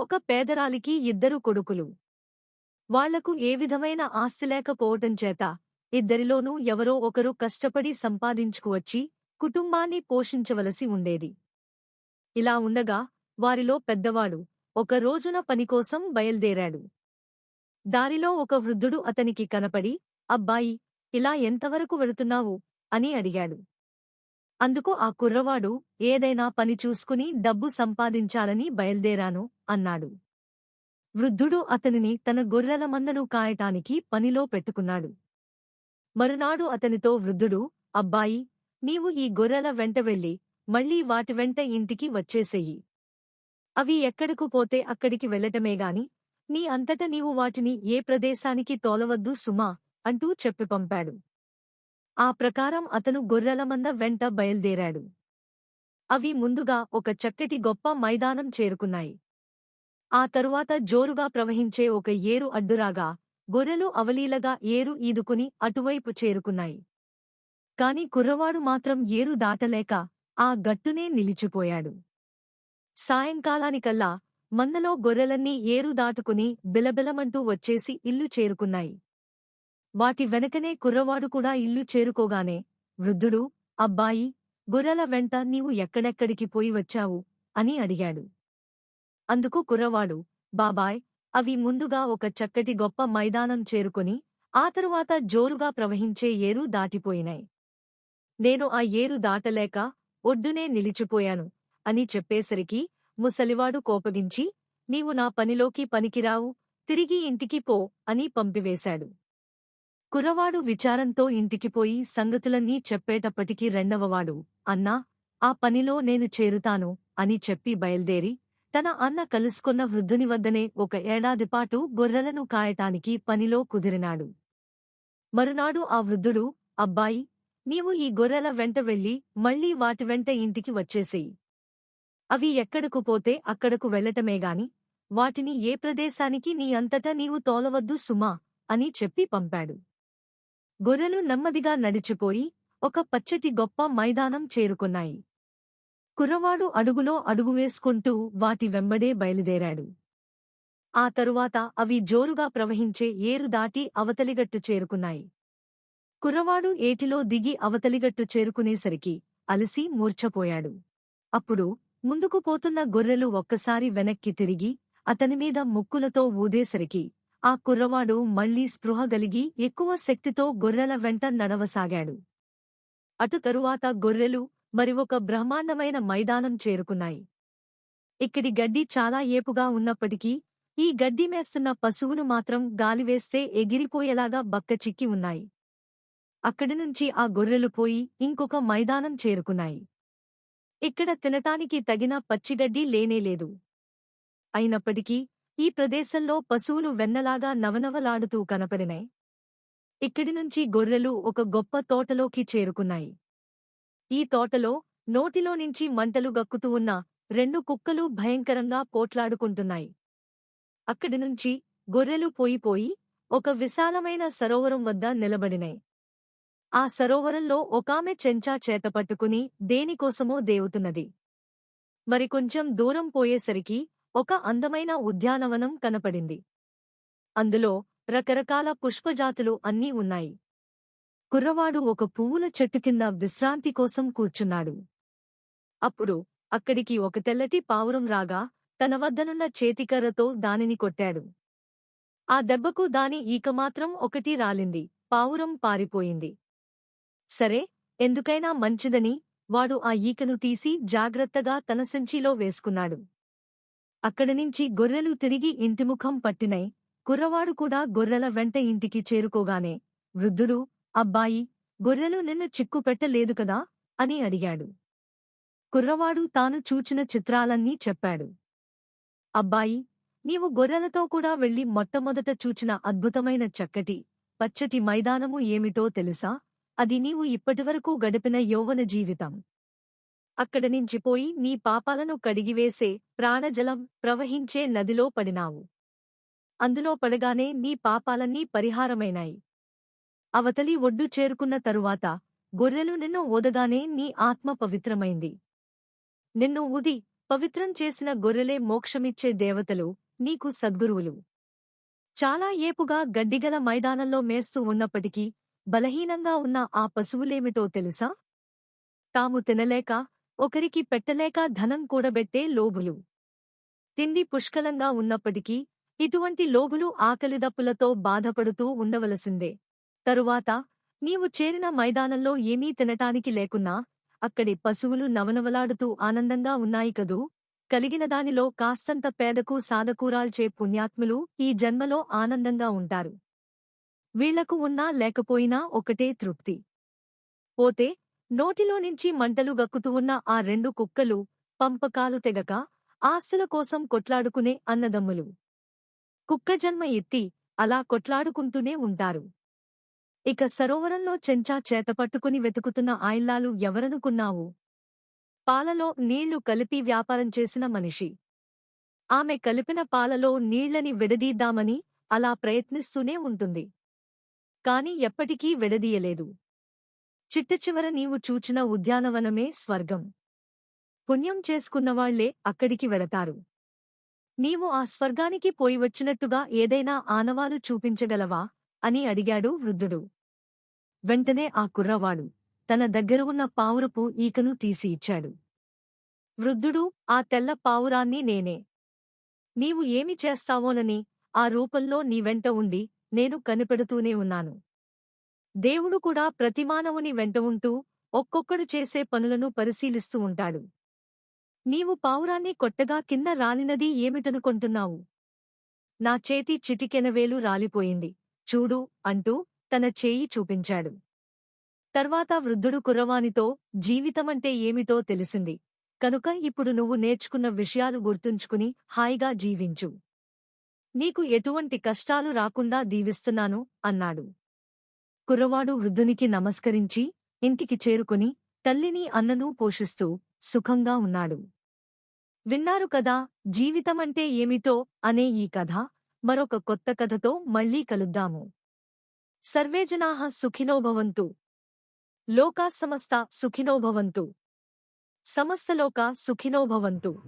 ఒక పేదరాలికి ఇద్దరు కొడుకులు. వాళ్ళకు ఏ విధమైన ఆస్తి లేకపోవటం చేత ఇద్దరిలోనూ ఎవరో ఒకరు కష్టపడి సంపాదించుకువచ్చి కుటుంబాన్ని పోషించవలసి ఉండేది. ఇలా ఉండగా వారిలో పెద్దవాడు ఒక రోజున పనికోసం బయల్దేరాడు. దారిలో ఒక వృద్ధుడు అతనికి కనపడి అబ్బాయి ఇలా ఎంతవరకు వెళుతున్నావు? అని అడిగాడు. అందుకు ఆ కుర్రవాడు ఏదైనా పని చూసుకుని డబ్బు సంపాదించాలని బయల్దేరాను అన్నాడు. వృద్ధుడు అతనిని తన గొర్రెల మందను కాయటానికి పనిలో పెట్టుకున్నాడు. మరునాడు అతనితో వృద్ధుడు అబ్బాయి నీవు ఈ గొర్రెల వెంట వెళ్ళి మళ్ళీ వాటి వెంట ఇంటికి వచ్చేసేయి. అవి ఎక్కడకు పోతే అక్కడికి వెళ్ళటమేగాని నీ అంతట నీవు వాటిని ఏ ప్రదేశానికి తోలవద్దు సుమా అంటూ చెప్పి పంపాడు. ఆ ప్రకారం అతను గొర్రెలమంద వెంట బయల్దేరాడు. అవి ముందుగా ఒక చక్కటి గొప్ప మైదానం చేరుకున్నాయి. ఆ తరువాత జోరుగా ప్రవహించే ఒక ఏరు అడ్డురాగా గొర్రెలు అవలీలగా ఏరు ఈదుకుని అటువైపు చేరుకున్నాయి. కాని కుర్రవాడు మాత్రం ఏరు దాటలేక ఆ గట్టునే నిలిచిపోయాడు. సాయంకాలానికల్లా మందలో గొర్రెలన్నీ ఏరు దాటుకుని బిలబిలమంటూ వచ్చేసి ఇల్లు చేరుకున్నాయి. వాటి వెనకనే కుర్రవాడు కూడా ఇల్లు చేరుకోగానే వృద్ధుడు అబ్బాయి గొర్రెల వెంట నీవు ఎక్కడెక్కడికి పోయి వచ్చావు? అని అడిగాడు. అందుకు కుర్రవాడు బాబాయ్ అవి ముందుగా ఒక చక్కటి గొప్ప మైదానం చేరుకొని ఆ తరువాత జోరుగా ప్రవహించే ఏరు దాటిపోయినాయి. నేను ఆ ఏరు దాటలేక ఒడ్డునే నిలిచిపోయాను అని చెప్పేసరికి ముసలివాడు కోపగించి నీవు నా పనిలోకి పనికిరావు తిరిగి ఇంటికి పో అని పంపివేశాడు. కుర్రవాడు విచారంతో ఇంటికిపోయి సంగతులన్నీ చెప్పేటప్పటికి రెండవవాడు అన్నా ఆ పనిలో నేను చేరుతాను అని చెప్పి బయల్దేరి తన అన్న కలుసుకున్న వృద్ధుని వద్దనే ఒక ఏడాదిపాటు గొర్రెలను కాయటానికి పనిలో కుదిరినాడు. మరునాడు ఆ వృద్ధుడు అబ్బాయి నీవు ఈ గొర్రెల వెంట వెళ్ళి మళ్ళీ వాటి వెంట ఇంటికి వచ్చేసేయి. అవి ఎక్కడకు పోతే అక్కడకు వెళ్ళటమేగాని వాటిని ఏ ప్రదేశానికి నీ అంతటా నీవు తోలవద్దు సుమా అని చెప్పి పంపాడు. గొర్రెలు నెమ్మదిగా నడిచిపోయి ఒక పచ్చటి గొప్ప మైదానం చేరుకున్నాయి. కుర్రవాడు అడుగులో అడుగు వేసుకుంటూ వాటి వెంబడే బయలుదేరాడు. ఆ తరువాత అవి జోరుగా ప్రవహించే ఏరు దాటి అవతలిగట్టు చేరుకున్నాయి. కుర్రవాడు ఏటిలో దిగి అవతలిగట్టు చేరుకునేసరికి అలసి మూర్ఛపోయాడు. అప్పుడు ముందుకు పోతున్న గొర్రెలు ఒక్కసారి వెనక్కి తిరిగి అతనిమీద ముక్కులతో ఊదేసరికి ఆ కుర్రవాడు మళ్ళీ స్పృహగలిగి ఎక్కువ శక్తితో గొర్రెల వెంట నడవసాగాడు. అటు తరువాత గొర్రెలు మరి ఒక బ్రహ్మాండమైన మైదానం చేరుకున్నాయి. ఇక్కడి గడ్డి చాలా ఏపుగా ఉన్నప్పటికీ ఈ గడ్డి మేస్తున్న పశువును మాత్రం గాలివేస్తే ఎగిరిపోయేలాగా బక్కచిక్కి ఉన్నాయి. అక్కడి నుంచి ఆ గొర్రెలు పోయి ఇంకొక మైదానం చేరుకున్నాయి. ఇక్కడ తినటానికి తగిన పచ్చిగడ్డి లేనేలేదు అయినప్పటికీ ఈ ప్రదేశంలో పశువులు వెన్నలాగా నవనవలాడుతూ కనపడినాయి. ఇక్కడి నుంచి గొర్రెలు ఒక గొప్ప తోటలోకి చేరుకున్నాయి. ఈ తోటలో నోటిలో నుంచి మంటలు గక్కుతూ ఉన్న రెండు కుక్కలు భయంకరంగా పోట్లాడుకుంటున్నాయి. అక్కడి నుంచి గొర్రెలు పోయిపోయి ఒక విశాలమైన సరోవరం వద్ద నిలబడినాయి. ఆ సరోవరంలో ఒకామె చెంచా చేతపట్టుకుని దేనికోసమో దేవుతున్నది. మరికొంచెం దూరం పోయేసరికి ఒక అందమైన ఉద్యానవనం కనపడింది. అందులో రకరకాల పుష్పజాతులు అన్నీ ఉన్నాయి. కుర్రవాడు ఒక పువ్వుల చెట్టు కింద విశ్రాంతి కోసం కూర్చున్నాడు. అప్పుడు అక్కడికి ఒక తెల్లటి పావురం రాగా తన వద్దనున్న చేతికర్రతో దానిని కొట్టాడు. ఆ దెబ్బకు దాని ఈకమాత్రం ఒకటి రాలింది. పావురం పారిపోయింది. సరే ఎందుకైనా మంచిదని వాడు ఆ ఈకను తీసి జాగ్రత్తగా తన సంచిలో వేసుకున్నాడు. అక్కడినుంచి గొర్రెలు తిరిగి ఇంటిముఖం పట్టినై కుర్రవాడు కూడా గొర్రెల వెంట ఇంటికి చేరుకోగానే వృద్ధుడు అబ్బాయి గొర్రెలు నిన్ను చిక్కుపెట్టలేదు కదా? అని అడిగాడు. కుర్రవాడు తాను చూచిన చిత్రాలన్నీ చెప్పాడు. అబ్బాయి నీవు గొర్రెలతో కూడా వెళ్ళి మొట్టమొదట చూచిన అద్భుతమైన చక్కటి పచ్చటి మైదానము ఏమిటో తెలుసా? అది నీవు ఇప్పటివరకు గడిపిన యౌవన జీవితం. అక్కడ నించిపోయి నీ పాపాలను కడిగివేసే ప్రాణజలం ప్రవహించే నదిలో పడినావు. అందులో పడగానే నీ పాపాలన్నీ పరిహారమైనాయి. అవతలి ఒడ్డు చేరుకున్న తరువాత గొర్రెలు నిన్ను ఓదగానే నీ ఆత్మ పవిత్రమైంది. నిన్ను ఉది పవిత్రం చేసిన గొర్రెలే మోక్షమిచ్చే దేవతలు నీకు సద్గురువులు. చాలా ఏపుగా గడ్డిగల మైదానంలో మేస్తూ ఉన్నప్పటికీ బలహీనంగా ఉన్న ఆ పశువులేమిటో తెలుసా? తాము తినలేక ఒకరికి పెట్టలేక ధనం కూడబెట్టే లోబులు. తిండి పుష్కలంగా ఉన్నప్పటికీ ఇటువంటి లోబులు ఆకలిదప్పులతో బాధపడుతూ ఉండవలసిందే. తరువాత నీవు చేరిన మైదానంలో ఏమీ తినటానికి లేకున్నా అక్కడి పశువులు నవనవలాడుతూ ఆనందంగా ఉన్నాయి కదూ? కలిగిన దానిలో కాస్తంత పేదకు సాధకూరాల్చే పుణ్యాత్ములు ఈ జన్మలో ఆనందంగా ఉంటారు. వీళ్ళకు ఉన్నా లేకపోయినా ఒకటే తృప్తి. పోతే నోటిలో నుంచి మంటలు గక్కుతూ ఉన్న ఆ రెండు కుక్కలు పంపకాలు తెగక ఆస్తుల కోసం కొట్లాడుకునే అన్నదమ్ములు. కుక్క జన్మ ఎత్తి అలా కొట్లాడుకుంటూనే ఉంటారు. ఇక సరోవరంలో చెంచా చేతపట్టుకుని వెతుకుతున్న ఆయిల్లాలు ఎవరనుకున్నావు? పాలలో నీళ్ళు కలిపి వ్యాపారం చేసిన మనిషి. ఆమె కలిపిన పాలలో నీళ్ళని విడదీద్దామని అలా ప్రయత్నిస్తూనే ఉంటుంది. కాని ఎప్పటికీ విడదీయలేదు. చిట్టచివర నీవు చూచిన ఉద్యానవనమే స్వర్గం. పుణ్యం చేసుకున్నవాళ్ళే అక్కడికి వెళతారు. నీవు ఆ స్వర్గానికి పోయి వచ్చినట్టుగా ఏదైనా ఆనవాలు చూపించగలవా? అని అడిగాడు వృద్ధుడు. వెంటనే ఆ కుర్రవాడు తన దగ్గర ఉన్న పావురపు ఈకను తీసి ఇచ్చాడు. వృద్ధుడు ఆ తెల్ల పావురాన్ని నేనే. నీవు ఏమి చేస్తావోనని ఆ రూపంలో నీ వెంట ఉండి నేను కనిపెడుతూనే ఉన్నాను. దేవుడు కూడా ప్రతిమానవుని వెంట ఉంటూ ఒక్కొక్కడు చేసే పనులను పరిశీలిస్తూ ఉంటాడు. నీవు పావురాన్ని కొట్టగా కింద రాలినది ఏమిటనుకొంటున్నావు? నా చేతి చిటికెనవేలు రాలిపోయింది. చూడు అంటూ తన చేయి చూపించాడు. తర్వాత వృద్ధుడు కుర్రవానితో జీవితమంటే ఏమిటో తెలిసింది. కనుక ఇప్పుడు నువ్వు నేర్చుకున్న విషయాలు గుర్తుంచుకుని హాయిగా జీవించు. నీకు ఎటువంటి కష్టాలు రాకుండా దీవిస్తున్నాను అన్నాడు. కుర్రవాడు వృద్ధునికి నమస్కరించి ఇంటికి చేరుకుని తల్లిని అన్ననూ పోషిస్తూ సుఖంగా ఉన్నాడు. విన్నారు కదా జీవితమంటే ఏమిటో అనే ఈ కథ మరొక కొత్త కథతో మళ్ళీ కలుద్దాము. సర్వేజనాహ సుఖినోభవంతు. లోకా సమస్త సుఖినోభవంతు. సమస్తలోకా సుఖినోభవంతు.